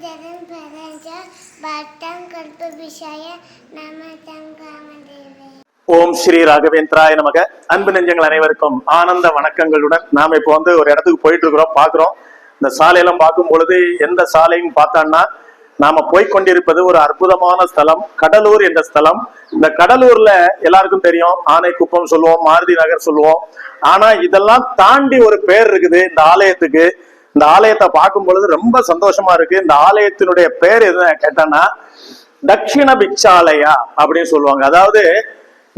ಪಿತರಂ ಪರಂಚ ಭಟ್ಟಂ ಕಲ್ಪ ವಿಷಯ ஓம் ஸ்ரீ ராகவேந்திராய நமக அன்பு நெஞ்சங்கள் அனைவருக்கும் ஆனந்த வணக்கங்களுடன் நாம இப்போ வந்து ஒரு இடத்துக்கு போயிட்டு இருக்கிறோம் பாக்குறோம் இந்த சாலையெல்லாம் பார்க்கும் பொழுது எந்த சாலையும் பார்த்தோம்னா நாம போய்கொண்டிருப்பது ஒரு அற்புதமான ஸ்தலம் கடலூர் என்ற ஸ்தலம் இந்த கடலூர்ல எல்லாருக்கும் தெரியும் ஆனைக்குப்பம் சொல்லுவோம் மாருதி நகர் சொல்லுவோம் ஆனா இதெல்லாம் தாண்டி ஒரு பேர் இருக்குது இந்த ஆலயத்துக்கு இந்த ஆலயத்தை பார்க்கும் பொழுது ரொம்ப சந்தோஷமா இருக்கு. இந்த ஆலயத்தினுடைய பேர் எதுன்னு கேட்டான்னா தட்சிண பிக்ஷாலயா அப்படின்னு சொல்லுவாங்க. அதாவது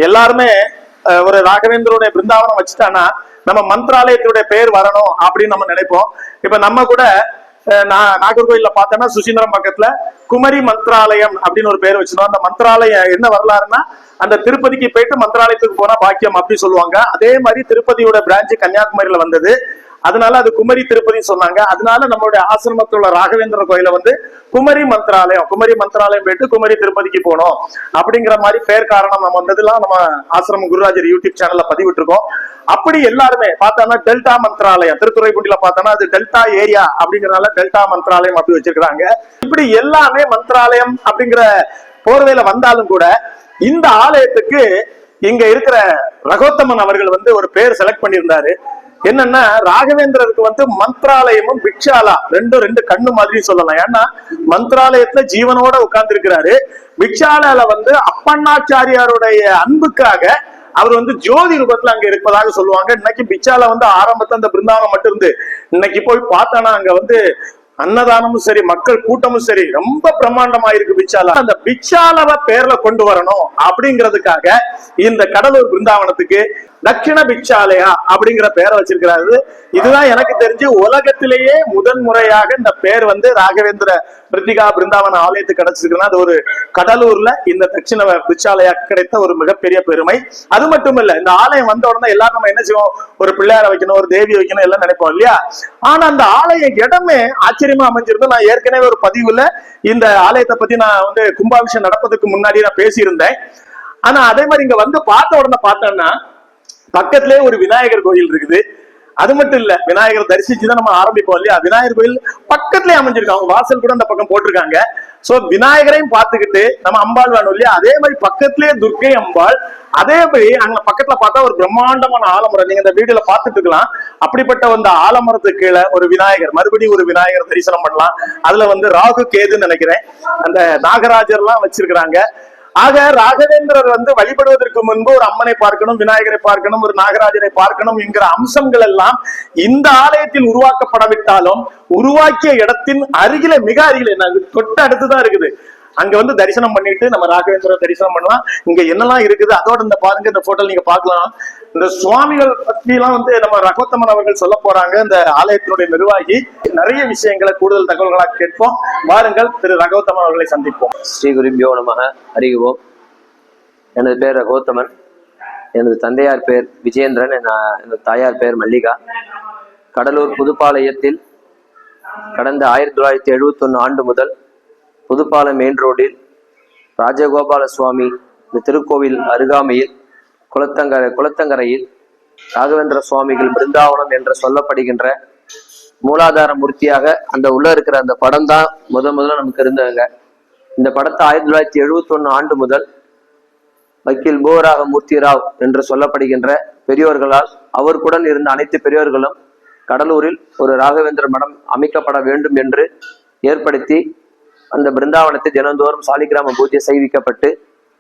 எல்லாருமே ஒரு ராகவேந்திரனுடைய பிருந்தாவனம் வச்சுட்டானா நம்ம மந்திராலயத்தினுடைய பேர் வரணும் அப்படின்னு நம்ம நினைப்போம். இப்ப நம்ம கூட நான் நாகர்கோயில நாகர்கோயில்ல பார்த்தோம்னா சுசீந்திரம் பக்கத்துல குமரி மந்திராலயம் அப்படின்னு ஒரு பேர் வச்சிருந்தோம். அந்த மந்திராலயம் என்ன வரலாறுன்னா அந்த திருப்பதிக்கு போயிட்டு மந்திராலயத்துக்கு போனா பாக்கியம் அப்படின்னு சொல்லுவாங்க. அதே மாதிரி திருப்பதியோட பிரான்ச் கன்னியாகுமரியில வந்தது. அதனால அது குமரி திருப்பதி சொன்னாங்க. அதனால நம்மளுடைய ஆசிரமத்தில் உள்ள ராகவேந்திர கோயில வந்து குமரி மந்திராலயம் குமரி மந்திராலயம் போயிட்டு குமரி திருப்பதிக்கு போனோம் அப்படிங்கிற மாதிரி பேர் காரணம் நம்ம வந்ததுலாம் நம்ம ஆசிரமம் குருராஜர் யூடியூப் சேனல்ல பதிவிட்டிருக்கோம். அப்படி எல்லாருமே பார்த்தோம்னா டெல்டா மந்திராலயம் திருத்துறைப்பூண்டில பார்த்தோம்னா அது டெல்டா ஏரியா அப்படிங்கறதுனால டெல்டா மந்திராலயம் அப்படி வச்சிருக்கிறாங்க. இப்படி எல்லாமே மந்திராலயம் அப்படிங்கிற போர்வையில வந்தாலும் கூட இந்த ஆலயத்துக்கு இங்க இருக்கிற ரகோத்தமன் அவர்கள் வந்து ஒரு பேர் செலக்ட் பண்ணியிருந்தாரு. என்னன்னா ராகவேந்திரருக்கு வந்து மந்திராலயமும் பிக்ஷாலா ரெண்டும் ரெண்டு கண்ணு மாதிரி சொல்லலாம். ஏன்னா மந்திராலயத்துல ஜீவனோட உட்கார்ந்து இருக்கிறாரு பிக்ஷாலால வந்து அப்பண்ணாச்சாரியாருடைய அன்புக்காக அவர் வந்து ஜோதி ரூபத்துல அங்க இருப்பதாக சொல்லுவாங்க. இன்னைக்கு பிச்சால வந்து ஆரம்பத்துல அந்த பிருந்தாவனம் மட்டும் இருந்து இன்னைக்கு போய் பார்த்தானா அங்க வந்து அன்னதானமும் சரி மக்கள் கூட்டமும் சரி ரொம்ப பிரம்மாண்டமா இருக்கு பிச்சாலா அந்த பிச்சாலவ பேர்ல கொண்டு வரணும் அப்படிங்கிறதுக்காக இந்த கடலூர் பிருந்தாவனத்துக்கு தட்சிண பிக்ஷாலயா அப்படிங்கிற பேரை வச்சிருக்கிறாரு. இதுதான் எனக்கு தெரிஞ்சு உலகத்திலேயே முதன் முறையாக இந்த பேர் வந்து ராகவேந்திர பிரித்திகா பிருந்தாவன ஆலயத்துக்கு கிடைச்சிருக்குன்னா அது ஒரு கடலூர்ல இந்த தட்சிண பிச்சாலயா கிடைத்த ஒரு மிகப்பெரிய பெருமை. அது மட்டும் இல்ல இந்த ஆலயம் வந்த உடனே எல்லாரும் நம்ம என்ன செய்வோம்? ஒரு பிள்ளையார வைக்கணும் ஒரு தேவி வைக்கணும் எல்லாம் நினைப்போம் இல்லையா? ஆனா அந்த ஆலய இடமே ஆச்சரியமா அமைஞ்சிருந்து நான் ஏற்கனவே ஒரு பதிவுல இந்த ஆலயத்தை பத்தி நான் வந்து கும்பாபிஷேகம் நடப்பதுக்கு முன்னாடி நான் பேசியிருந்தேன். ஆனா அதே மாதிரி இங்க வந்து பார்த்த உடனே பார்த்தேன்னா பக்கத்திலே ஒரு விநாயகர் கோயில் இருக்குது. அது மட்டும் இல்ல விநாயகர் தரிசிச்சு தான் நம்ம ஆரம்பிப்போம் இல்லையா? விநாயகர் கோயில் பக்கத்திலே அமைஞ்சிருக்காங்க வாசல் கூட அந்த பக்கம் போட்டிருக்காங்க. சோ விநாயகரையும் பார்த்துக்கிட்டு நம்ம அம்பாள் வேணும் இல்லையா? அதே மாதிரி பக்கத்திலே துர்க்கை அம்பாள். அதே மாதிரி அங்க பக்கத்துல பார்த்தா ஒரு பிரம்மாண்டமான ஆலமரம். நீங்க இந்த வீடியோல பாத்துட்டு இருக்கலாம். அப்படிப்பட்ட அந்த ஆலமரத்துக்கு கீழே ஒரு விநாயகர். மறுபடியும் ஒரு விநாயகர் தரிசனம் பண்ணலாம். அதுல வந்து ராகு கேதுன்னு நினைக்கிறேன். அந்த நாகராஜர் எல்லாம் வச்சிருக்கிறாங்க. ஆக ராகவேந்திரர் வந்து வழிபடுவதற்கு முன்பு ஒரு அம்மனை பார்க்கணும் விநாயகரை பார்க்கணும் ஒரு நாகராஜரை பார்க்கணும் என்கிற அம்சங்கள் எல்லாம் இந்த ஆலயத்தில் உருவாக்கப்படவிட்டாலும் உருவாக்கிய இடத்தின் அருகில மிக அருகில என்ன தொட்டு அடுத்துதான் இருக்குது. அங்க வந்து தரிசனம் பண்ணிட்டு நம்ம ராகவேந்திர தரிசனம் பண்ணலாம். இங்க என்னெல்லாம் இருக்குது அதோட இந்த பாருங்க இந்த போட்டோல நீங்க பாக்கலாம் இந்த சுவாமிகள் பத்தி எல்லாம் வந்து நம்ம ரகோத்தமன் அவர்கள் சொல்ல போறாங்க. இந்த ஆலயத்தினுடைய நிர்வாகி. நிறைய விஷயங்களை கூடுதல் தகவல்களாக கேட்போம். வாருங்கள் திரு ரகோத்தமன் அவர்களை சந்திப்போம். ஸ்ரீ குருபியோ நமக. அறிவோம் எனது பேர் ரகோத்தமன் எனது தந்தையார் பேர் விஜேந்திரன் என- எனது தாயார் பேர் மல்லிகா. கடலூர் புதுப்பாளையத்தில் கடந்த ஆயிரத்தி தொள்ளாயிரத்தி எழுபத்தொன்னு ஆண்டு முதல் புதுப்பாலம் மெயின் ரோடில் ராஜகோபால சுவாமி இந்த திருக்கோவில் அருகாமையில் குளத்தங்கரை குளத்தங்கரையில் ராகவேந்திர சுவாமிகள் பிருந்தாவனம் என்று சொல்லப்படுகின்ற மூலாதார மூர்த்தியாக அந்த உள்ள இருக்கிற அந்த படம் தான் முத முதல்ல நமக்கு இருந்ததுங்க. இந்த படத்தை ஆயிரத்தி தொள்ளாயிரத்தி எழுபத்தி ஆண்டு முதல் வக்கீல் போராக மூர்த்திராவ் என்று சொல்லப்படுகின்ற பெரியோர்களால் அவருக்குடன் இருந்த அனைத்து பெரியோர்களும் கடலூரில் ஒரு ராகவேந்திர மடம் அமைக்கப்பட வேண்டும் என்று ஏற்படுத்தி அந்த பிருந்தாவனத்தை தினந்தோறும் சாலிகிராம பூஜை செய்விக்கப்பட்டு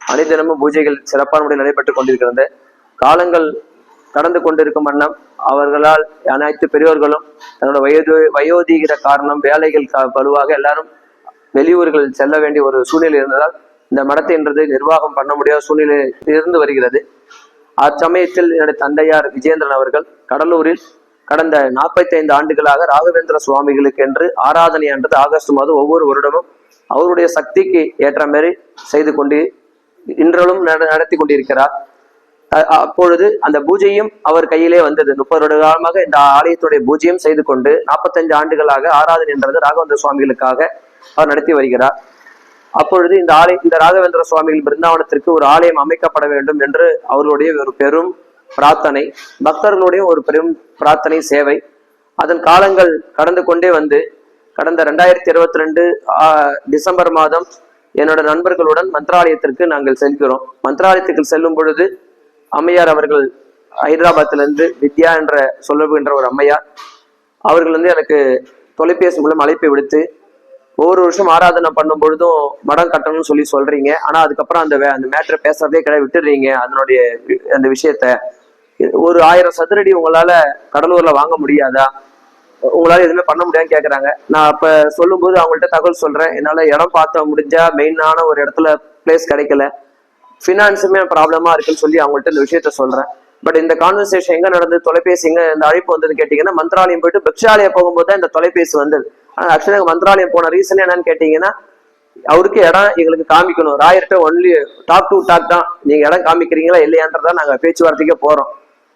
அனைத்தினமும் பூஜைகள் சிறப்பான முறையில் நடைபெற்றுக் கொண்டிருக்கிறது. காலங்கள் கடந்து கொண்டிருக்கும் வண்ணம் அவர்களால் அனைத்து பெரியோர்களும் தன்னோட வயது வயோதிகிற காரணம் வேலைகள் கா- பலுவாக எல்லாரும் வெளியூர்களில் செல்ல வேண்டிய ஒரு சூழ்நிலை இருந்ததால் இந்த மடத்தை என்றது நிர்வாகம் பண்ண முடியாத சூழ்நிலை இருந்து வருகிறது. அச்சமயத்தில் என்னுடைய தந்தையார் விஜேந்திரன் அவர்கள் கடலூரில் கடந்த 45 ஆண்டுகளாக ராகவேந்திர சுவாமிகளுக்கு என்று ஆராதனை என்றது ஆகஸ்ட் மாதம் ஒவ்வொரு வருடமும் அவருடைய சக்திக்கு ஏற்ற மாதிரி செய்து கொண்டு இன்றளும் நட- நடத்தி கொண்டிருக்கிறார். அப்பொழுது அந்த பூஜையும் அவர் கையிலே வந்தது. முப்பது வருட காலமாக இந்த ஆலயத்துடைய பூஜையும் செய்து கொண்டு 45 ஆண்டுகளாக ஆராதனை என்றது ராகவேந்திர சுவாமிகளுக்காக அவர் நடத்தி வருகிறார். அப்பொழுது இந்த ஆலய இந்த ராகவேந்திர சுவாமிகள் பிருந்தாவனத்திற்கு ஒரு ஆலயம் அமைக்கப்பட வேண்டும் என்று அவர்களுடைய ஒரு பெரும் பிரார்த்தனை பக்தர்களுடைய ஒரு பெரும் பிரார்த்தனை சேவை. அதன் காலங்கள் கடந்து கொண்டே வந்து கடந்த ரெண்டாயிரத்தி இருபத்தி ரெண்டு டிசம்பர் மாதம் என்னோட நண்பர்களுடன் மந்திராலயத்திற்கு நாங்கள் செல்கிறோம். மந்திராலயத்துக்கு செல்லும் பொழுது அம்மையார் அவர்கள் ஹைதராபாத்திலிருந்து வித்யா என்ற சொல்லுகின்ற ஒரு அம்மையார் அவர்கள் வந்து எனக்கு தொலைபேசி மூலம் அழைப்பை விடுத்து ஒவ்வொரு வருஷம் ஆராதனை பண்ணும் பொழுதும் மடம் கட்டணும்னு சொல்லி சொல்றீங்க. ஆனா அதுக்கப்புறம் அந்த அந்த மேட்டரை பேசுறதே கிடையாது விட்டுடுறீங்க. அதனுடைய வி- அந்த விஷயத்த. ஒரு ஆயிரம் சதுரடி உங்களால கடலூர்ல வாங்க முடியாதா? உங்களால எதுவுமே பண்ண முடியாதுன்னு கேக்குறாங்க. நான் அப்ப சொல்லும்போது அவங்கள்ட்ட தகவல் சொல்றேன். என்னால இடம் பார்த்த முடிஞ்சா மெயினான ஒரு இடத்துல பிளேஸ் கிடைக்கல. ஃபினான்ஸுமே ப்ராப்ளமா இருக்குன்னு சொல்லி அவங்கள்ட்ட இந்த விஷயத்த சொல்றேன். பட் இந்த கான்வர்சேஷன் எங்க நடந்தது தொலைபேசி எங்க இந்த அழைப்பு வந்தது கேட்டீங்கன்னா மந்திராலயம் போயிட்டு பிக்ஷாலயம் போகும்போது தான் இந்த தொலைபேசி வந்தது. ஆனா ஆக்சுவலி மந்திராலயம் போன ரீசன் என்னன்னு கேட்டீங்கன்னா அவருக்கு இடம் எங்களுக்கு காமிக்கணும். ராயர்கிட்ட ஒன்லி டாக் டு டாக் தான். நீங்க இடம் காமிக்கிறீங்களா இல்லையான்றதா நாங்க பேச்சுவார்த்தைக்கே போறோம்.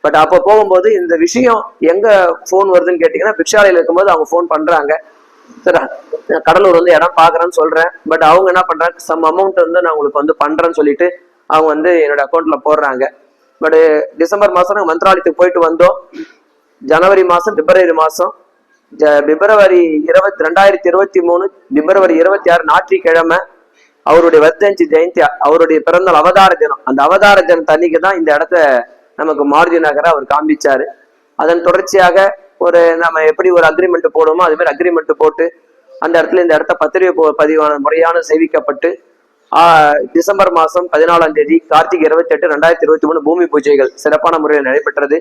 பட் அப்போ போகும்போது இந்த விஷயம் எங்க ஃபோன் வருதுன்னு கேட்டீங்கன்னா பிக்ஷாலையில் இருக்கும்போது அவங்க ஃபோன் பண்றாங்க. சார் கடலூர் வந்து இடம் பாக்குறேன்னு சொல்றேன். பட் அவங்க என்ன பண்றாங்க சம் அமௌண்ட் வந்து நான் உங்களுக்கு வந்து பண்றேன்னு சொல்லிட்டு அவங்க வந்து என்னோட அக்கௌண்ட்ல போடுறாங்க. பட் டிசம்பர் மாசம் நாங்கள் மந்திராலயத்துக்கு போயிட்டு வந்தோம். ஜனவரி மாசம் பிப்ரவரி மாசம் ஜ- பிப்ரவரி இருபத்தி ரெண்டாயிரத்தி இருபத்தி மூணு பிப்ரவரி இருபத்தி ஆறு ஞாயிற்றுக்கிழமை அவருடைய வர்த்தஞ்சி ஜெயந்தி அவருடைய பிறந்தநாள் அவதார தினம். அந்த அவதார தினம் தண்ணிக்கு தான் இந்த இடத்த நமக்கு மாருதி நகரை அவர் காண்பிச்சாரு. அதன் தொடர்ச்சியாக ஒரு நம்ம எப்படி ஒரு அக்ரிமெண்ட் போடுவோமோ அது மாதிரி அக்ரிமெண்ட் போட்டு அந்த இடத்துல இந்த இடத்த பத்திரிகை பதிவான முறையான சேவிக்கப்பட்டு டிசம்பர் மாதம் பதினாலாம் தேதி கார்த்திகை இருபத்தி எட்டு ரெண்டாயிரத்தி இருபத்தி மூணு பூமி பூஜைகள் சிறப்பான முறையில் நடைபெற்றது.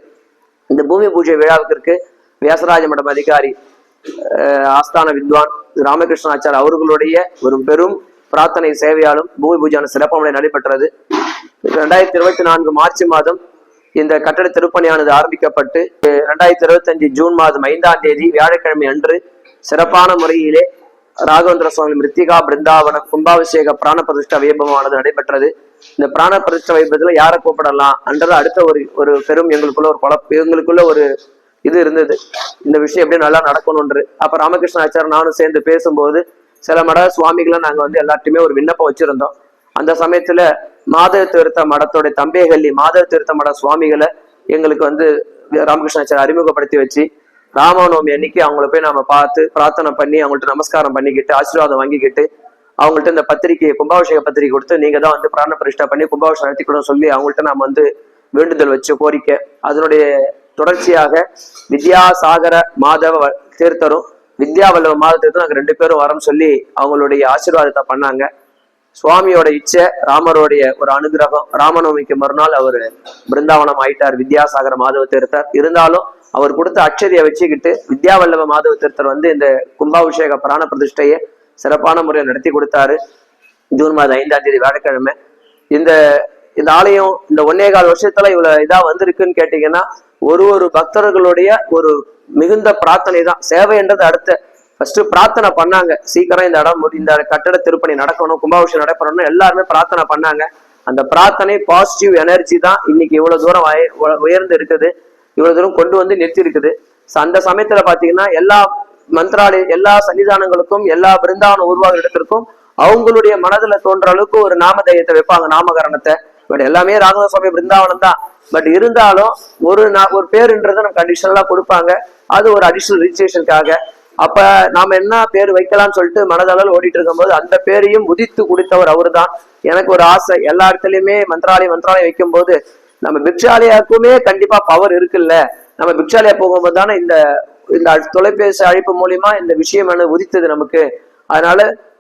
இந்த பூமி பூஜை விழாவிற்கு வியாசராஜ மடம் அதிகாரி ஆஸ்தான வித்வான் ராமகிருஷ்ண ஆச்சார் அவர்களுடைய ஒரு பெரும் பிரார்த்தனை சேவையாலும் பூமி பூஜையான சிறப்பான முறையில் நடைபெற்றது. ரெண்டாயிரத்தி இருபத்தி நான்கு மார்ச் மாதம் இந்த கட்டட திருப்பணியானது ஆரம்பிக்கப்பட்டு ரெண்டாயிரத்தி இருபத்தி அஞ்சு ஜூன் மாதம் ஐந்தாம் தேதி வியாழக்கிழமை அன்று சிறப்பான முறையிலே ராகவேந்திர சுவாமி மிருத்திகா பிருந்தாவன கும்பாபிஷேக பிராண பிரதிஷ்ட வைபவமானது நடைபெற்றது. இந்த பிராண பிரதிஷ்ட வைபவத்துல யாரை கூப்பிடலாம் அன்றது அடுத்த ஒரு ஒரு பெரும் எங்களுக்குள்ள ஒரு குழப்ப எங்களுக்குள்ள ஒரு இது இருந்தது. இந்த விஷயம் எப்படி நல்லா நடக்கணும்ன்று. அப்ப ராமகிருஷ்ண ஆச்சார் நானும் சேர்ந்து பேசும்போது சில மட சுவாமிகளை நாங்க வந்து எல்லாத்தையுமே ஒரு விண்ணப்பம் வச்சிருந்தோம். அந்த சமயத்துல மாதவ திருத்த மடத்தோட தம்பேகல்லி மாதவ திருத்த மட சுவாமிகளை எங்களுக்கு வந்து ராமகிருஷ்ணாச்சாரி அறிமுகப்படுத்தி வச்சு ராமநவமி அன்னைக்கு அவங்கள போய் நாம பார்த்து பிரார்த்தனை பண்ணி அவங்கள்ட்ட நமஸ்காரம் பண்ணிக்கிட்டு ஆசீர்வாதம் வாங்கிக்கிட்டு அவங்கள்ட்ட இந்த பத்திரிகையை கும்பாபிஷேக பத்திரிகை கொடுத்து நீங்க தான் வந்து பிராண பிரதிஷ்டா பண்ணி கும்பாபிஷேகம் நடத்திக்கணும் சொல்லி அவங்கள்ட்ட நாம வந்து வேண்டுதல் வச்ச கோரிக்கை. அதனுடைய தொடர்ச்சியாக வித்யாசாகர மாதவ தீர்த்தரும் வித்யாவல்லவ மாத தீர்த்தரும் நாங்கள் ரெண்டு பேரும் வரோம் சொல்லி அவங்களுடைய ஆசீர்வாதத்தை பண்ணாங்க. சுவாமியோட இச்சை ராமருடைய ஒரு அனுகிரகம் ராமநவமிக்கு மறுநாள் அவர் பிருந்தாவனம் ஆயிட்டார் வித்யாசாகர மாதவ தீர்த்தர். இருந்தாலும் அவர் கொடுத்த அச்சதியை வச்சுக்கிட்டு வித்யாவல்லப மாதவ தீர்த்தர் வந்து இந்த கும்பாபிஷேக பிராண பிரதிஷ்டையை சிறப்பான முறையில் நடத்தி கொடுத்தாரு. ஜூன் மாதம் ஐந்தாம் தேதி வியாழக்கிழமை. இந்த இந்த ஆலயம் இந்த ஒன்னே கால் வருஷத்துல இவ்வளவு இதா வந்திருக்குன்னு கேட்டீங்கன்னா ஒரு ஒரு பக்தர்களுடைய ஒரு மிகுந்த பிரார்த்தனை தான் சேவைன்றது அடுத்த ஃபர்ஸ்ட் பிரார்த்தனை பண்ணாங்க. சீக்கிரம் இந்த இடம் இந்த கட்டட திருப்பணி நடக்கணும் கும்பாபிஷேகம் நடைபெறணும் எல்லாருமே பிரார்த்தனை பண்ணாங்க. அந்த பிரார்த்தனை பாசிட்டிவ் எனர்ஜி தான் இன்னைக்கு இவ்வளவு தூரம் உயர்ந்து இருக்குது. இவ்வளவு தூரம் கொண்டு வந்து நிறுத்தி இருக்குது அந்த சமயத்துல பாத்தீங்கன்னா எல்லா மந்திராலய எல்லா சன்னிதானங்களுக்கும் எல்லா பிருந்தாவன உருவாக இடத்திற்கும் அவங்களுடைய மனதுல தோன்ற அளவுக்கு ஒரு நாமதயத்தை வைப்பாங்க நாமகரணத்தை. பட் எல்லாமே ராகவ சுவாமி பிருந்தாவனம் தான். பட் இருந்தாலும் ஒரு ஒரு பேருன்றதை நம்ம கண்டிஷனலா கொடுப்பாங்க. அது ஒரு அடிஷனல் ரிஜிஸ்ட்ரேஷனுக்காக அப்ப நாம என்ன பேர் வைக்கலாம்னு சொல்லிட்டு மனதளவில் ஓடிட்டு இருக்கும்போது அந்த பேரையும் உதித்து கொடுத்தவர் அவர்தான். எனக்கு ஒரு ஆசை. எல்லா இடத்துலயுமே மந்திராலயம் மந்திராலயம் வைக்கும்போது நம்ம பிக்ஷாலயாக்குமே கண்டிப்பா பவர் இருக்குல்ல. நம்ம பிக்ஷாலயா போகும்போது தானே இந்த இந்த தொலைபேசி அழைப்பு மூலியமா இந்த விஷயம் என்ன உதித்தது நமக்கு. அதனால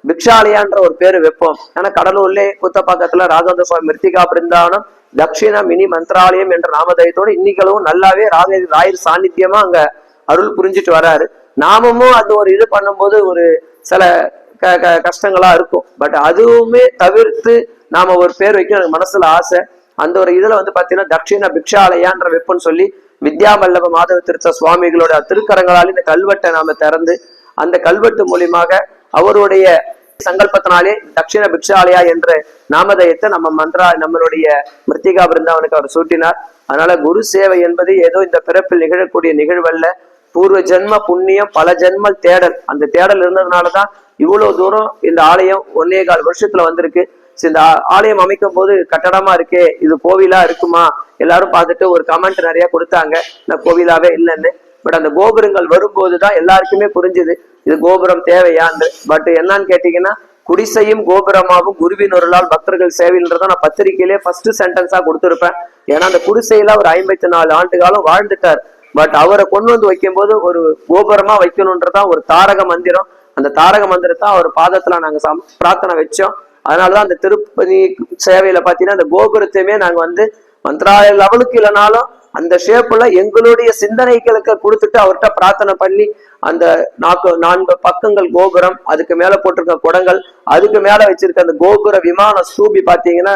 பிக்ஷாலயான்ற ஒரு பேரு வைப்போம். ஏன்னா கடலூர்லே பக்கத்துல ராகவேந்திர சுவாமி மிருத்திகா பிருந்தாவனம் தக்ஷிண மினி மந்திராலயம் என்ற நாமதயத்தோடு இன்னைக்களும் நல்லாவே ராக ராயர் சாநித்தியமா அங்க அருள் புரிஞ்சிட்டு வராரு. நாமமும் அது ஒரு இது பண்ணும்போது ஒரு சில க- க- கஷ்டங்களா இருக்கும். பட் அதுவுமே தவிர்த்து நாம ஒரு பேர் வைக்க எனக்கு மனசுல ஆசை. அந்த ஒரு இதுல வந்து பாத்தீங்கன்னா தட்சிண பிக்ஷாலயான்ற வெப்பன்னு சொல்லி வித்யாவல்லப மாதவ திருத்த சுவாமிகளோட திருக்கரங்களால் இந்த கல்வெட்டை நாம திறந்து அந்த கல்வெட்டு மூலியமாக அவருடைய சங்கல்பத்தினாலே தட்சிண பிக்ஷாலயா என்ற நாமதயத்தை நம்ம மந்திரா நம்மளுடைய மிருத்திகா பிருந்தாவனுக்கு அவர் சூட்டினார். அதனால குரு சேவை என்பது ஏதோ இந்த பிறப்பில் நிகழக்கூடிய நிகழ்வல்ல. பூர்வ ஜென்ம புண்ணியம் பல ஜென்மல் தேடல். அந்த தேடல் இருந்ததுனாலதான் இவ்வளவு தூரம் இந்த ஆலயம் ஒன்னே கால் வருஷத்துல வந்திருக்கு. இந்த ஆலயம் அமைக்கும் போது கட்டடமா இருக்கே இது கோவிலா இருக்குமா? எல்லாரும் பார்த்துட்டு ஒரு கமெண்ட் நிறைய கொடுத்தாங்க. இந்த கோவிலாவே இல்லைன்னு. பட் அந்த கோபுரங்கள் வரும்போது தான் எல்லாருக்குமே புரிஞ்சுது இது கோபுரம் தேவையான்னு. பட் என்னன்னு கேட்டீங்கன்னா குடிசையும் கோபுரமாகவும் குருவின் ஒருளால் பக்தர்கள் சேவைன்றத நான் பத்திரிகையிலே ஃபர்ஸ்ட் சென்டென்ஸா கொடுத்துருப்பேன். ஏன்னா அந்த குடிசையில ஒரு ஐம்பத்தி நாலு ஆண்டு காலம் வாழ்ந்துட்டார். பட் அவரை கொண்டு வந்து வைக்கும்போது ஒரு கோபுரமா வைக்கணுன்றதான் ஒரு தாரக மந்திரம். அந்த தாரக மந்திரத்தை அவர் பாதத்துல நாங்க சம்- பிரார்த்தனை வச்சோம். அதனாலதான் அந்த திருப்பதி சேவையில பாத்தீங்கன்னா அந்த கோபுரத்தையுமே நாங்க வந்து மந்திராலய லெவலுக்கு இல்லைனாலும் அந்த ஷேப்ல எங்களுடைய சிந்தனைகளுக்கு கொடுத்துட்டு அவர்கிட்ட பிரார்த்தனை பண்ணி அந்த நாக்கு நான்கு பக்கங்கள் கோபுரம் அதுக்கு மேல போட்டிருக்க குடங்கள் அதுக்கு மேல வச்சிருக்க அந்த கோபுர விமான ஸ்தூபி பாத்தீங்கன்னா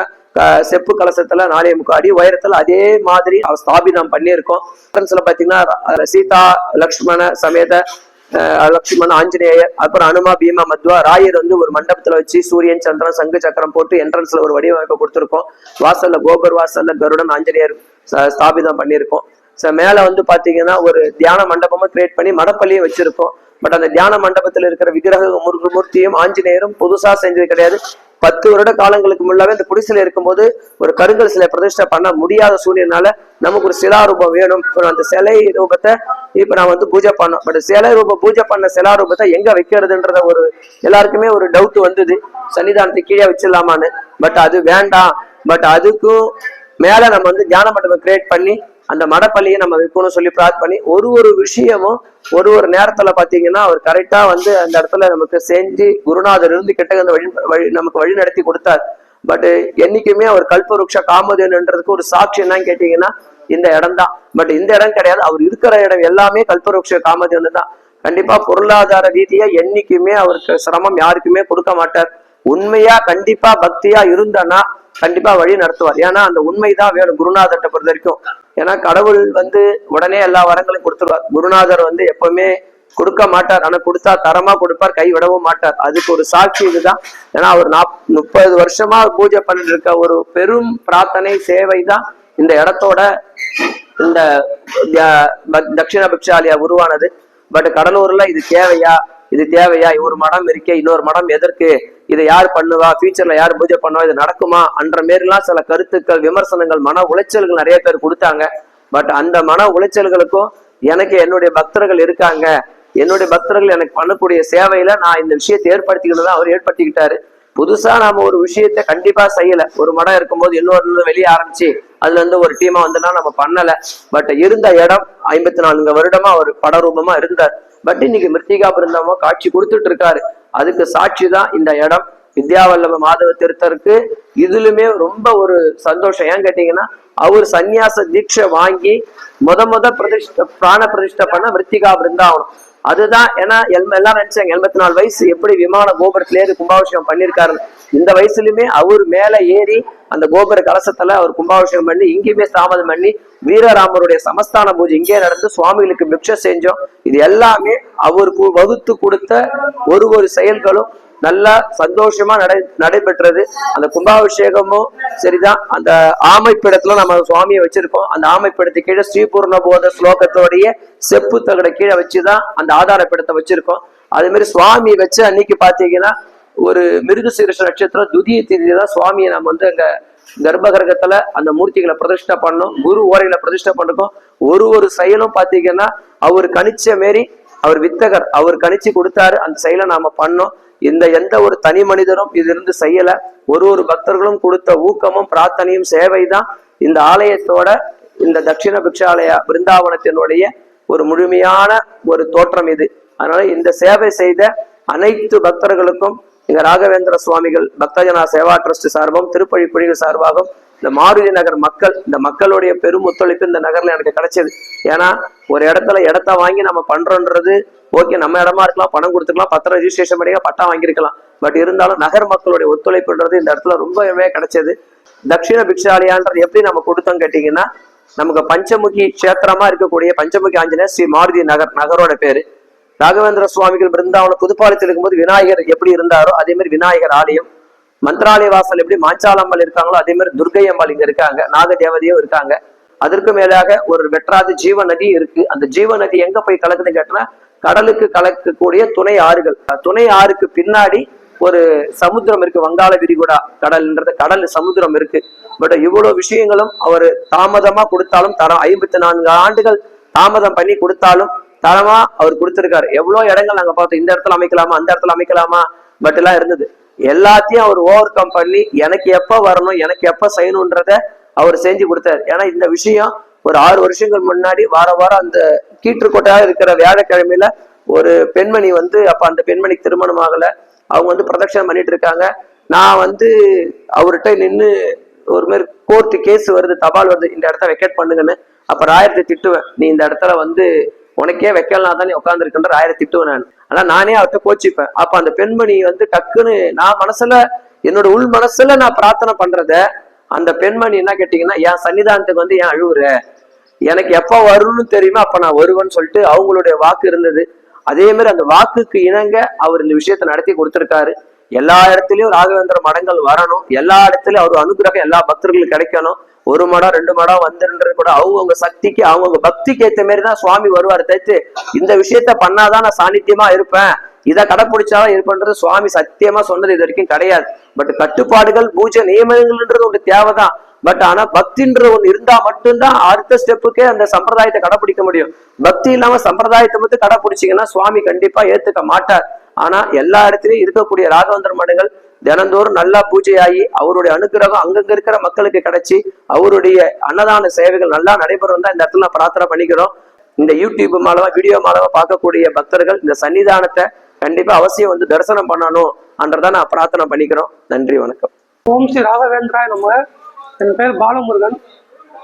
செப்பு கலசத்துல நாளைய முக்கால் அடி உயரத்துல அதே மாதிரி ஸ்தாபிதம் பண்ணியிருக்கோம். பாத்தீங்கன்னா சீதா லக்ஷ்மண சமேத அஹ், லக்ஷ்மண ஆஞ்சநேயர் அப்புறம் அனுமா பீமா மத்வா ராயர் வந்து ஒரு மண்டபத்துல வச்சு சூரியன் சந்திரன் சங்கு சக்கரம் போட்டு என்ட்ரன்ஸ்ல ஒரு வடிவமைப்பு கொடுத்துருக்கோம். வாசல்ல கோபர் வாசல்ல கருடன் ஆஞ்சநேயர் ஸ்தாபிதம் பண்ணியிருக்கோம். ஸோ மேல வந்து பாத்தீங்கன்னா ஒரு தியான மண்டபமும் கிரியேட் பண்ணி மடப்பள்ளியும் வச்சிருக்கோம். பட் அந்த தியான மண்டபத்தில் இருக்கிற விக்கிரக முருகு மூர்த்தியும் ஆஞ்சநேயரும் புதுசா செஞ்சது கிடையாது. பத்து வருட காலங்களுக்கு முன்னாவே இந்த குடிசையில இருக்கும்போது ஒரு கருங்கல் சிலை பிரதிஷ்டை பண்ண முடியாத சூழ்நிலைனால நமக்கு ஒரு சிலா ரூபம் வேணும் அந்த சிலை ரூபத்தை இப்ப நான் வந்து பூஜை பண்ணோம் பட் சிலை ரூபம் பூஜை பண்ண சிலா ரூபத்தை எங்க வைக்கிறதுன்றத ஒரு எல்லாருக்குமே ஒரு டவுட் வந்தது. சன்னிதானத்துக்கு கீழே வச்சிடலாமான்னு. பட் அது வேண்டாம். பட் அதுக்கும் மேல நம்ம வந்து தியான மண்டபம் கிரியேட் பண்ணி அந்த மடப்பள்ளியை நம்ம வைக்கணும்னு சொல்லி பிரார்த்தனை பண்ணி ஒரு ஒரு விஷயமும் ஒரு ஒரு நேரத்துல பாத்தீங்கன்னா அவர் கரெக்டா வந்து அந்த இடத்துல நமக்கு செஞ்சு குருநாதர் இருந்து கிட்ட அந்த வழி வழி நமக்கு வழி நடத்தி கொடுத்தார். பட் என்னைக்குமே அவர் கல்பவருஷ காமதேனுன்றதுக்கு ஒரு சாட்சி என்னன்னு கேட்டீங்கன்னா இந்த இடம் தான் பட் இந்த இடம் கிடையாது. அவர் இருக்கிற இடம் எல்லாமே கல்பவருஷ காமதேனு தான் கண்டிப்பா பொருளாதார ரீதியா என்னைக்குமே அவருக்கு சிரமம் யாருக்குமே கொடுக்க மாட்டார். உண்மையா கண்டிப்பா பக்தியா இருந்தனா கண்டிப்பா வழி நடத்துவார். ஏன்னா அந்த உண்மைதான் வேணும் குருநாதர்கிட்ட பொறுத்த வரைக்கும். ஏன்னா கடவுள் வந்து உடனே எல்லா வரங்களையும் கொடுத்துருவார். குருநாதர் வந்து எப்பவுமே கொடுக்க மாட்டார். ஆனா கொடுத்தா தரமா கொடுப்பார் கை விடவும் மாட்டார். அதுக்கு ஒரு சாட்சி இதுதான். ஏன்னா அவர் நாப் முப்பது வருஷமா பூஜை பண்ணிட்டு இருக்க ஒரு பெரும் பிரார்த்தனை சேவை தான் இந்த இடத்தோட இந்த தட்சிண பிக்ஷாலியா உருவானது. பட் கடலூர்ல இது தேவையா? இது தேவையா? ஒரு மடம் இருக்கே இன்னொரு மடம் எதற்கு? இதை யார் பண்ணுவா? ஃபியூச்சர்ல யார் பூஜை பண்ணுவா? இது நடக்குமா? அன்ற மாரிலாம் சில கருத்துக்கள் விமர்சனங்கள் மன உளைச்சல்கள் நிறைய பேர் கொடுத்தாங்க. பட் அந்த மன உளைச்சல்களுக்கும் எனக்கு என்னுடைய பக்தர்கள் இருக்காங்க. என்னுடைய பக்தர்கள் எனக்கு பண்ணக்கூடிய சேவையில நான் இந்த விஷயத்தை ஏற்படுத்திக்கணும் அவர் ஏற்படுத்திக்கிட்டாரு. புதுசா நாம ஒரு விஷயத்த கண்டிப்பா செய்யல. ஒரு மடம் இருக்கும்போது இன்னொரு வெளியே ஆரம்பிச்சு அதுல இருந்து ஒரு டீமா வந்தோம்னா நம்ம பண்ணல. பட் இருந்த இடம் ஐம்பத்தி நான்கு வருடமா அவர் படரூபமா இருந்தார். பட் இன்னைக்கு மிருத்திகா பிருந்தமோ காட்சி கொடுத்துட்டு இருக்காரு. அதுக்கு சாட்சி தான் இந்த இடம். வித்யாவல்லப மாதவ திருத்தருக்கு இதுலுமே ரொம்ப ஒரு சந்தோஷம். ஏன் கேட்டீங்கன்னா அவர் சந்நியாச தீட்சை வாங்கி முத முத பிரதிஷ்ட பிராண பிரதிஷ்ட பண்ண மிருத்திகா பிருந்தாவனம் அதுதான் ஏன்னா எல்~ எல்லாரும் நினைச்சாங்க எண்பத்தி நாலு வயசு எப்படி விமான கோபுரத்துல ஏறி கும்பாபிஷேகம் பண்ணிருக்காரு இந்த வயசுலயுமே அவர் மேல ஏறி அந்த கோபுர கலசத்துல அவர் கும்பாபிஷேகம் பண்ணி இங்கேயுமே தாமதம் பண்ணி வீரராமருடைய சமஸ்தான பூஜை இங்கே நடந்து சுவாமிகளுக்கு பிக்ஷ செஞ்சோம். இது எல்லாமே அவருக்கு வகுத்து கொடுத்த ஒரு ஒரு செயல்களும் நல்லா சந்தோஷமா நடை நடைபெற்றது. அந்த கும்பாபிஷேகமும் சரிதான். அந்த ஆமைப்பிடத்துல நம்ம சுவாமியை வச்சிருக்கோம். அந்த ஆமைப்பிடத்து கீழே ஸ்ரீபூர்ண போத ஸ்லோகத்தோடைய செப்பு தகட கீழே வச்சுதான் அந்த ஆதாரப்பிடத்தை வச்சிருக்கோம். அதே மாதிரி சுவாமி வச்சு அன்னைக்கு பாத்தீங்கன்னா ஒரு மிருகசீரிஷ நட்சத்திரம் துதிய திதி தான் சுவாமியை நம்ம வந்து அங்க கர்ப்பகிரகத்துல அந்த மூர்த்திகளை பிரதிஷ்டை பண்ணோம். குரு ஓரைகளை பிரதிஷ்டை பண்ணிருக்கோம். ஒரு ஒரு செயலும் பாத்தீங்கன்னா அவர் கணிச்ச மாரி அவர் வித்தகர் அவர் கணிச்சு கொடுத்தாரு. அந்த செயலை நாம பண்ணோம். இந்த எந்த ஒரு தனி மனிதரும் இதிலிருந்து செய்யல. ஒரு ஒரு பக்தர்களும் கொடுத்த ஊக்கமும் பிரார்த்தனையும் சேவை தான் இந்த ஆலயத்தோட இந்த தட்சிண பிக்ஷாலய பிருந்தாவனத்தினுடைய ஒரு முழுமையான ஒரு தோற்றம் இது. அதனால இந்த சேவை செய்த அனைத்து பக்தர்களுக்கும் இங்க ராகவேந்திர சுவாமிகள் பக்தஜனா சேவா ட்ரஸ்ட் சார்பும் திருப்பழி குழிகள் சார்பாகவும் இந்த மாருதி நகர் மக்கள் இந்த மக்களுடைய பெரும் ஒத்துழைப்பு இந்த நகர்ல எனக்கு கிடைச்சது. ஏன்னா ஒரு இடத்துல இடத்த வாங்கி நம்ம பண்றோன்றது ஓகே நம்ம இடமா இருக்கலாம் பணம் கொடுத்துக்கலாம் பத்திரம் ரெஜிஸ்ட்ரேஷன் பண்ணி பட்டா வாங்கியிருக்கலாம். பட் இருந்தாலும் நகர் மக்களுடைய ஒத்துழைப்புன்றது இந்த இடத்துல ரொம்பவே கிடைச்சது. தட்சிண பிக்ஷாலயான்றது எப்படி நம்ம கொடுத்தோம் கேட்டீங்கன்னா நமக்கு பஞ்சமுகி கஷேத்திரமா இருக்கக்கூடிய பஞ்சமுகி ஆஞ்சநேயர் ஸ்ரீ மாருதி நகர் நகரோட பேரு. ராகவேந்திர சுவாமிகள் பிருந்தாவனம் புதுப்பாளையத்தில் இருக்கும்போது விநாயகர் எப்படி இருந்தாரோ அதே மாதிரி விநாயகர் ஆலயம். மந்திராலய வாசல் எப்படி மாஞ்சாலம்மாள் இருக்காங்களோ அதே மாதிரி துர்கை அம்மாள் இங்க இருக்காங்க நாக தேவதையும் இருக்காங்க. அதற்கு மேலாக ஒரு வெற்றாது ஜீவ நதி இருக்கு. அந்த ஜீவ நதி எங்க போய் கலக்குதுன்னு கேட்டோம்னா கடலுக்கு கலக்கக்கூடிய துணை ஆறுகள். துணை ஆறுக்கு பின்னாடி ஒரு சமுத்திரம் இருக்கு வங்காள விரிகுடா கடல்ன்றது. கடல் சமுத்திரம் இருக்கு. பட் இவ்வளவு விஷயங்களும் அவர் தாமதமா கொடுத்தாலும் தரம் ஐம்பத்தி நான்கு ஆண்டுகள் தாமதம் பண்ணி கொடுத்தாலும் தரமா அவர் கொடுத்திருக்காரு. எவ்வளவு இடங்கள் நாங்க பார்த்தோம். இந்த இடத்துல அமைக்கலாமா? அந்த இடத்துல அமைக்கலாமா? பட் எல்லாம் இருந்தது. எல்லாத்தையும் அவர் ஓவர் கம் பண்ணி எனக்கு எப்ப வரணும் எனக்கு எப்ப செய்யணுன்றத அவர் செஞ்சு கொடுத்தாரு. ஏன்னா இந்த விஷயம் ஒரு ஆறு வருஷங்கள் முன்னாடி வார வாரம் அந்த கீற்றுக்கோட்டையாக இருக்கிற வியாழக்கிழமையில ஒரு பெண்மணி வந்து அப்ப அந்த பெண்மணிக்கு திருமணம் ஆகல. அவங்க வந்து பிரதட்சணம் பண்ணிட்டு இருக்காங்க. நான் வந்து அவர்கிட்ட நின்று ஒரு மாதிரி கோர்ட்டு கேஸ் வருது தபால் வருது இந்த இடத்த வெக்கேட் பண்ணுங்கன்னு. அப்ப ராயத்தை திட்டுவேன். நீ இந்த இடத்துல வந்து உனக்கே வைக்கலாம் தான் நீ உட்காந்துருக்குன்ற ராயரை திட்டுவேன் நான். ஆனா நானே அவர்கிட்ட கோச்சிப்பேன். அப்ப அந்த பெண்மணி வந்து டக்குன்னு நான் மனசுல என்னோட உள் மனசுல நான் பிரார்த்தனை பண்றத அந்த பெண்மணி என்ன கேட்டீங்கன்னா என் சன்னிதானத்துக்கு வந்து ஏன் அழுவுற? எனக்கு எப்ப வரும்னு தெரியுமோ? அப்ப நான் வருவேன்னு சொல்லிட்டு அவங்களுடைய வாக்கு இருந்தது. அதே மாதிரி அந்த வாக்குக்கு இணங்க அவர் இந்த விஷயத்தை நடத்தி கொடுத்துருக்காரு. எல்லா இடத்துலயும் ராகவேந்திர மடங்கள் வரணும். எல்லா இடத்துலயும் அவர் அனுகிரகம் எல்லா பக்தர்களுக்கும் கிடைக்கணும். ஒரு மடம் ரெண்டு மடம் வந்துன்றது கூட அவங்கவுங்க சக்திக்கு அவங்கவுங்க பக்திக்கு ஏத்த மாதிரி தான் சுவாமி வருவார். தைத்து இந்த விஷயத்த பண்ணாதான் நான் சாநித்தியமா இருப்பேன். இதை கடைப்பிடிச்சாலும் இது பண்றது. சுவாமி சத்தியமா சொன்னது இது வரைக்கும் கிடையாது. பட் கட்டுப்பாடுகள் பூஜை நியமனங்கள்ன்றது ஒன்று தேவைதான். பட் ஆனா பக்தின்ற ஒன்று இருந்தா மட்டும்தான் அடுத்த ஸ்டெப்புக்கே அந்த சம்பிரதாயத்தை கடைப்பிடிக்க முடியும். பக்தி இல்லாம சம்பிரதாயத்தை மட்டும் கடைப்பிடிச்சீங்கன்னா சுவாமி கண்டிப்பா ஏத்துக்க மாட்டார். ஆனா எல்லா இடத்துலயும் இருக்கக்கூடிய ராகவேந்திர மடங்கள் தினந்தோறும் நல்லா பூஜையாகி அவருடைய அனுகிரகம் அங்கங்க இருக்கிற மக்களுக்கு கிடைச்சி அவருடைய அன்னதான சேவைகள் நல்லா நடைபெறும் தான் இந்த இடத்துல நான் பிரார்த்தனை பண்ணிக்கிறோம். இந்த யூடியூப் மூலமா வீடியோ மூலமா பார்க்கக்கூடிய பக்தர்கள் இந்த சன்னிதானத்தை கண்டிப்பா அவசியம் வந்து தரிசனம் பண்ணணும் அன்றதான் நான் பிரார்த்தனை பண்ணிக்கிறோம். நன்றி வணக்கம். ஓம் ஸ்ரீ ராகவேந்திராய் நம்ம என் பேர் பாலமுருகன்.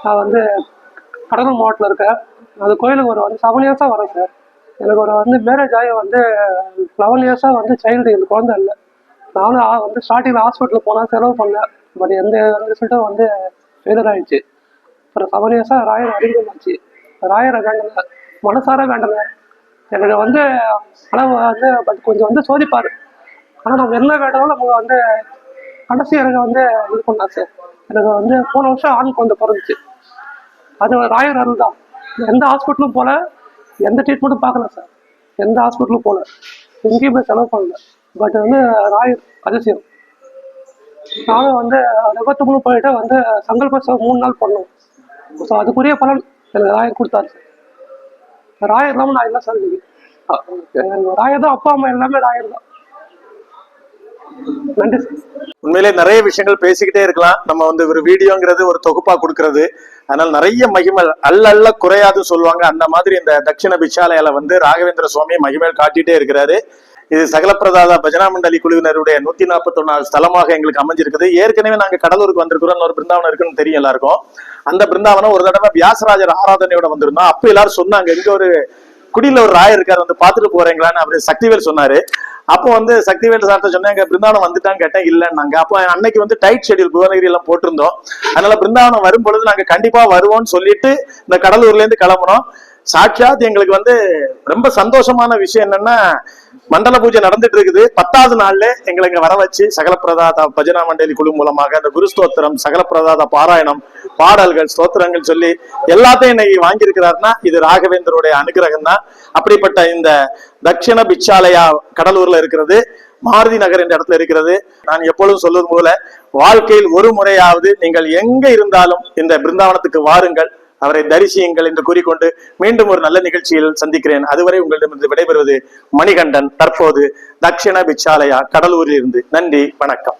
நான் வந்து கடலூர் மாவட்டத்தில் இருக்கேன். அந்த கோயிலுக்கு ஒரு வந்து செவன் இயர்ஸாக வரேன் சார். எனக்கு ஒரு வந்து மேரேஜ் ஆகி வந்து லெவன் இயர்ஸாக வந்து சைல்டு எனக்கு குழந்தை இல்லை. நானும் வந்து ஸ்டார்டிங்கில் ஹாஸ்பிட்டல் போனால் செலவு பண்ணேன். பட் எந்த ரிசல்ட்டும் வந்து ஃபெயிலர் ஆயிடுச்சு. அப்புறம் செவன் இயர்ஸாக ராயர் அறிமுகமாச்சு. ராயரை வேண்டல. மனசார வேண்டலை. எனக்கு வந்து அளவு வந்து பட் கொஞ்சம் வந்து சோதிப்பார். ஆனால் நம்ம என்ன வேண்டாலும் நமக்கு வந்து கடைசி எனக்கு வந்து இது பண்ணா சார் எனக்கு வந்து போன வருஷம் ஆண் குழந்தை பிறந்துச்சு. அது ராயர் அருள் தான். எந்த ஹாஸ்பிட்டலும் போல எந்த ட்ரீட்மெண்ட்டும் பார்க்கல சார் எந்த ஹாஸ்பிட்டலும் போல. எங்கேயும் போய் செலவு பண்ணல. பட் வந்து ராயர் அதிசயம். நானும் வந்து ரகத்துக்குள்ள போயிட்டு வந்து சங்கல்ப மூணு நாள் பண்ணோம். ஸோ அதுக்குரிய பலன் எனக்கு ராயர் கொடுத்தாரு சார் ராயர் இல்லாமல் நான் எல்லாம் சார் ராயர் தான் அப்பா அம்மா எல்லாமே ராயர் தான். நன்றி உண்மையிலே நிறைய விஷயங்கள் பேசிக்கிட்டே இருக்கலாம். நம்ம வந்து ஒரு வீடியோங்கிறது ஒரு தொகுப்பா கொடுக்கறது. அதனால நிறைய மகிமை அல்ல அல்ல குறையாது சொல்லுவாங்க. அந்த மாதிரி இந்த தட்சிண பிச்சாலயால வந்து ராகவேந்திர சுவாமி மகிமையில் காட்டிட்டே இருக்கிறாரு. இது சகலப்பிரதாத பஜனா மண்டலி குழுவினருடைய நூத்தி நாற்பத்தி ஒன்னாவது ஸ்தலமாக எங்களுக்கு அமைஞ்சிருக்குது. ஏற்கனவே நாங்க கடலூருக்கு வந்திருக்கிறோம். ஒரு பிருந்தாவனம் இருக்குன்னு தெரியும் எல்லாருக்கும். அந்த பிருந்தாவனம் ஒரு தடவை வியாசராஜர் ஆராதனையோட வந்திருந்தோம். அப்ப எல்லாரும் சொன்னாங்க இங்க ஒரு குடியில ஒரு ராயர் இருக்காரு வந்து பாத்துட்டு போறீங்களான்னு. அவரு சக்திவேல் சொன்னாரு. அப்போ வந்து சக்திவேல் சார்ட்ட சொன்னாங்க பிருந்தாவனம் வந்துட்டான்னு கேட்டேன் இல்லைன்னாங்க அப்போ அன்னைக்கு வந்து டைட் ஷெடியூல் புவனகிரி எல்லாம் போட்டிருந்தோம். அதனால பிருந்தாவனம் வரும் பொழுது நாங்க கண்டிப்பா வருவோம்னு சொல்லிட்டு இந்த கடலூர்ல இருந்து கிளம்புனோம். சாட்சாத் எங்களுக்கு வந்து ரொம்ப சந்தோஷமான விஷயம் என்னன்னா மண்டல பூஜை நடந்துட்டு இருக்குது. பத்தாவது நாள்ல எங்களை இங்க வர வச்சு சகலப்பிரதாத பஜனா மண்டலி குழு மூலமாக அந்த குரு ஸ்தோத்திரம் சகலப்பிரதாத பாராயணம் பாடல்கள் ஸ்தோத்திரங்கள் சொல்லி எல்லாத்தையும் இன்னைக்கு வாங்கியிருக்கிறாருன்னா இது ராகவேந்தருடைய அனுகிரகம் தான் அப்படிப்பட்ட இந்த தட்சிண பிச்சாலயா கடலூர்ல இருக்கிறது மாருதி நகர் என்ற இடத்துல இருக்கிறது. நான் எப்பொழுதும் சொல்வது போல வாழ்க்கையில் ஒரு முறையாவது நீங்கள் எங்க இருந்தாலும் இந்த பிருந்தாவனத்துக்கு வாருங்கள். அவரை தரிசியுங்கள் என்று கூறிக்கொண்டு மீண்டும் ஒரு நல்ல நிகழ்ச்சியில் சந்திக்கிறேன். அதுவரை உங்களிடமிருந்து விடைபெறுவது மணிகண்டன். தற்போது தட்சிண பிச்சாலயா கடலூரில் இருந்து நன்றி வணக்கம்.